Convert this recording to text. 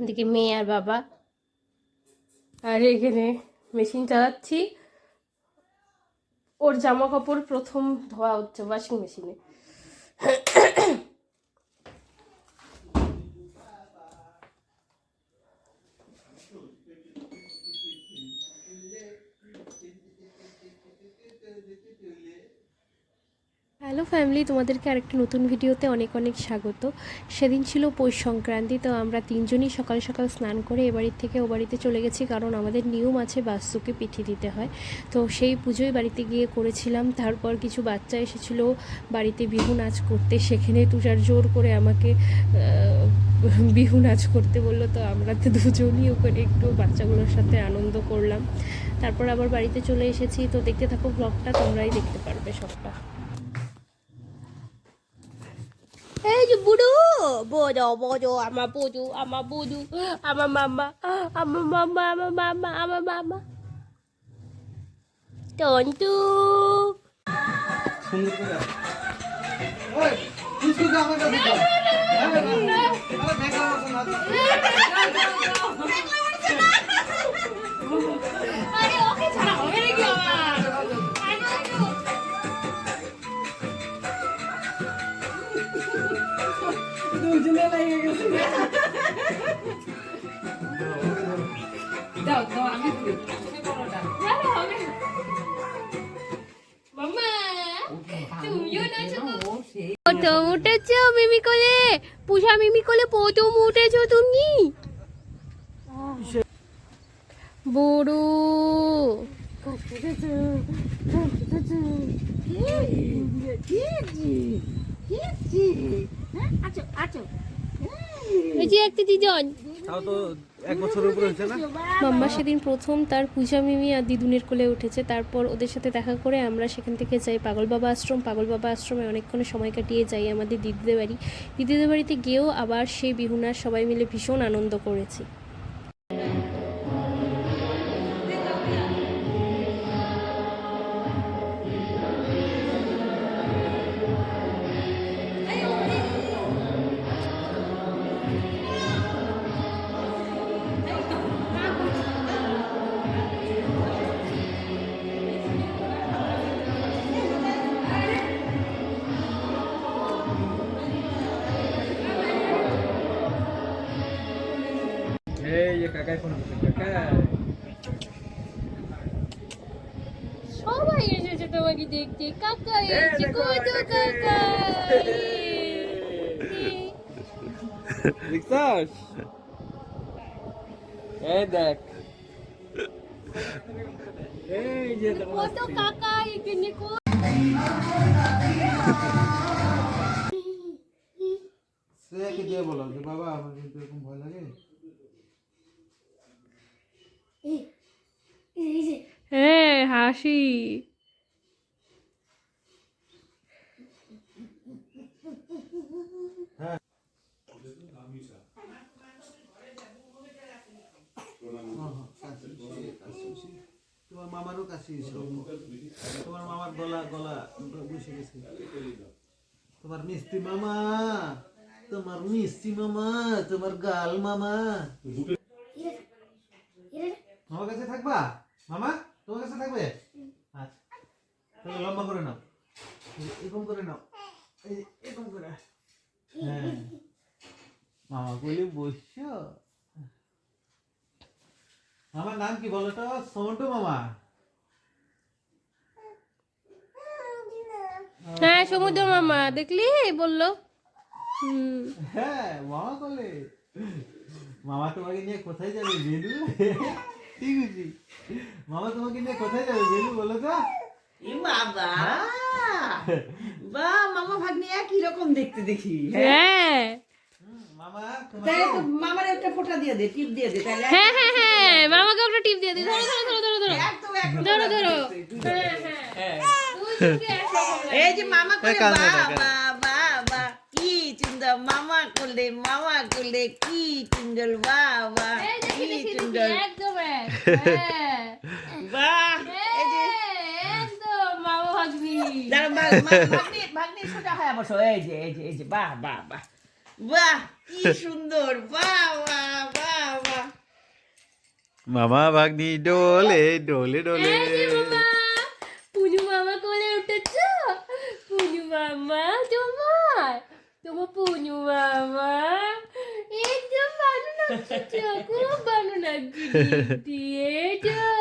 এদিকে মেয়ে আর বাবা। আর এখানে মেশিন চালাচ্ছি। ওর জামা কাপড় প্রথম ধোয়া হচ্ছে ওয়াশিং মেশিনে হ্যালো ফ্যামিলি তোমাদেরকে আরেকটা নতুন ভিডিওতে অনেক অনেক স্বাগত। সেদিন ছিল পৌষ সংক্রান্তি, তো আমরা তিনজনই সকাল সকাল স্নান করে এ থেকে ও বাড়িতে চলে গেছি কারণ আমাদের নিয়ম আছে বাস্তুকে পিঠে দিতে হয়। তো সেই পুজোই বাড়িতে গিয়ে করেছিলাম, তারপর কিছু বাচ্চা এসেছিল বাড়িতে বিহু নাচ করতে, সেখানে তুষার জোর করে আমাকে বিহু নাচ করতে বলল, তো আমরা তো দুজনই ওখানে একটু বাচ্চাগুলোর সাথে আনন্দ করলাম। তারপর আবার বাড়িতে চলে এসেছি, তো দেখতে থাকো ব্লগটা তোমরাই দেখতে পারবে সবটা। এই যে বুড়ো বোঝো বোঝো আমার বুঝু আমার বুঝু আমার মামা আমার মামা আমার মামা আমার মামা টন্টু সুন্দর দুজনে গেছে দাও দাও আমি দিই। তুমি বড়টা ভালো হবে। মামা তুমিও নাচো ও সেই প্রথম উঠেছো মিমি কোলে? পূজা মিমি কোলে প্রথম উঠেছো তুমি? বড়। এই যে একটা দিজন তাও তো এক বছরের উপরে হয়েছে না? মাম্মা সেদিন প্রথম তার পূজা মিমি আর দিদুনের কোলে উঠেছে। তারপর ওদের সাথে দেখা করে আমরা সেখান থেকে যাই পাগল বাবা আশ্রম। পাগল বাবা আশ্রমে অনেকক্ষণ সময় কাটিয়ে যাই আমাদের দিদিদের বাড়ি। দিদিদের বাড়িতে গিয়েও আবার সেই বিহুনার সবাই মিলে ভীষণ আনন্দ করেছি। সবাই এসেছে তোমাকে দেখতে। কাকা এই এসেছে। কত কাকা। দেখছস? এই দেখ। এই যে তোমার কত কাকা এখানে? দিয়ে বলো যে বাবা আমার কিন্তু এরকম ভয় লাগে? হ্যাঁ হাসি। তোমার মামারও কাছে তোমার মামার গলা গলা বসে গেছে তোমার মিষ্টি মামা তোমার মিষ্টি মামা তোমার গাল মামা। মামার কাছে থাকবা? মামা? থাকবে? আচ্ছা। তাহলে লম্বা করে নাও। এরকম করে নাও। এরকম করে। হ্যাঁ। মামা কইলে বসছো? মামার নাম কি বলো তো? সন্টু মামা। হ্যাঁ সমুদ্র মামা। দেখলি? বলল। হ্যাঁ মামা বলে। মামা তোমাকে নিয়ে কোথায় যাবে? বেলু ঠিক আছে মামা তোমাকে নিয়ে কোথায় যাবে বেলু বলো তো? বাবা। বা মামা ভাগ্নে একই রকম দেখতে দেখি। হ্যাঁ। মামা তাহলে তো মামার একটা ফোঁটা দিয়ে দে টিপ দিয়ে দে তাহলে হ্যাঁ হ্যাঁ হ্যাঁ। মামাকে একটা টিপ দিয়ে দিই ধরো ধরো ধরো ধরো ধরো। ধরো ধরো। হ্যাঁ। হ্যাঁ দুই দিকে একরকম লাগে। এই যে মামা করে বাবা মামা করলে মামা করলে কি সুন্দর বাবা কি সুন্দর একদম বাহ মামা ভাগ্নি। দাঁড়া, মা- মা- ভাগ্নে ভাগ্নে সোজা হয়ে বসো এই যে এই যে এই যে বাহ বাহ বাহ। বাহ কি সুন্দর বাহ বাহ বাহ বাহ মামা ভাগ্নি ডোলে ডোলে ডোলে। পুনু মামা কোলে উঠেছ পুনু মামা তোমার Tem mama. Eh, mama. Eita, nak na aku, Como, nak na dia. Eita.